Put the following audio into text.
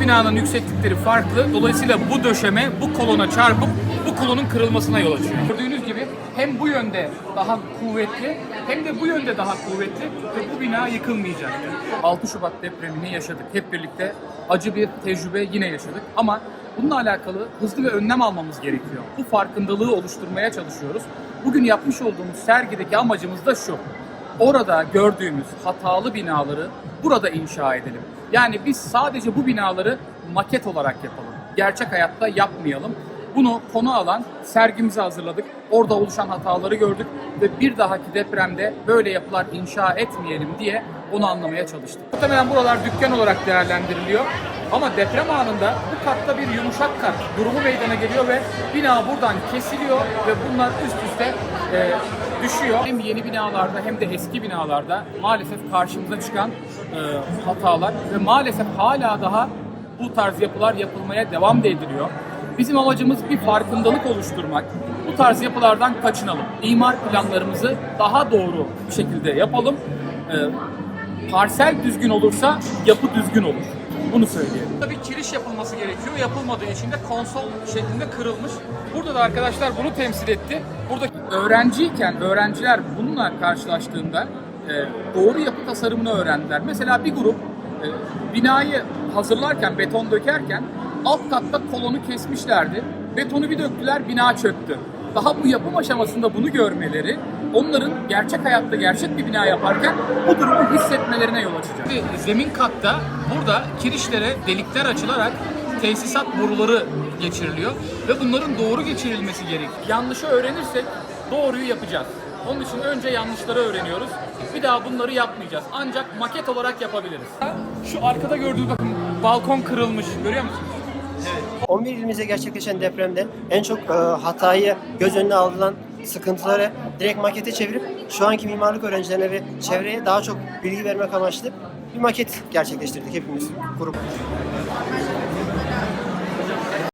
binanın yükseklikleri farklı. Dolayısıyla bu döşeme bu kolona çarpıp bu kolonun kırılmasına yol açıyor. Gördüğünüz gibi hem bu yönde daha kuvvetli hem de bu yönde daha kuvvetli ve bu bina yıkılmayacak. 6 Şubat depremini yaşadık. Hep birlikte acı bir tecrübe yine yaşadık. Ama bununla alakalı hızlı ve önlem almamız gerekiyor. Bu farkındalığı oluşturmaya çalışıyoruz. Bugün yapmış olduğumuz sergideki amacımız da şu. Orada gördüğümüz hatalı binaları burada inşa edelim. Yani biz sadece bu binaları maket olarak yapalım. Gerçek hayatta yapmayalım. Bunu konu alan sergimizi hazırladık. Orada oluşan hataları gördük ve bir dahaki depremde böyle yapılar inşa etmeyelim diye onu anlamaya çalıştık. Muhtemelen buralar dükkan olarak değerlendiriliyor. Ama deprem anında bu katta bir yumuşak kat durumu meydana geliyor ve bina buradan kesiliyor ve bunlar üst üste e, düşüyor. Hem yeni binalarda hem de eski binalarda maalesef karşımıza çıkan e, hatalar ve maalesef hala daha bu tarz yapılar yapılmaya devam da ediliyor. Bizim amacımız bir farkındalık oluşturmak. Bu tarz yapılardan kaçınalım. İmar planlarımızı daha doğru bir şekilde yapalım. Ee, parsel düzgün olursa yapı düzgün olur. Bunu söyleyelim. Tabii kiriş yapılması gerekiyor. Yapılmadığı için de konsol şeklinde kırılmış. Burada da arkadaşlar bunu temsil etti. Burada öğrenciyken öğrenciler bununla karşılaştığında e, doğru yapı tasarımını öğrendiler. Mesela bir grup e, binayı hazırlarken, beton dökerken alt katta kolonu kesmişlerdi. Betonu bir döktüler, bina çöktü. Daha bu yapım aşamasında bunu görmeleri onların gerçek hayatta gerçek bir bina yaparken bu durumu hissetmelerine yol açacak. Şimdi zemin katta burada kirişlere delikler açılarak tesisat boruları geçiriliyor ve bunların doğru geçirilmesi gerekiyor. Yanlışı öğrenirsek doğruyu yapacağız. Onun için önce yanlışları öğreniyoruz. Bir daha bunları yapmayacağız. Ancak maket olarak yapabiliriz. Şu arkada gördüğünüz bakın balkon kırılmış. Görüyor musunuz? 11 ilimizde gerçekleşen depremde en çok e, hatayı göz önüne alınan sıkıntıları direkt makete çevirip şu anki mimarlık öğrencilerine ve çevreye daha çok bilgi vermek amaçlı bir maket gerçekleştirdik hepimiz grup.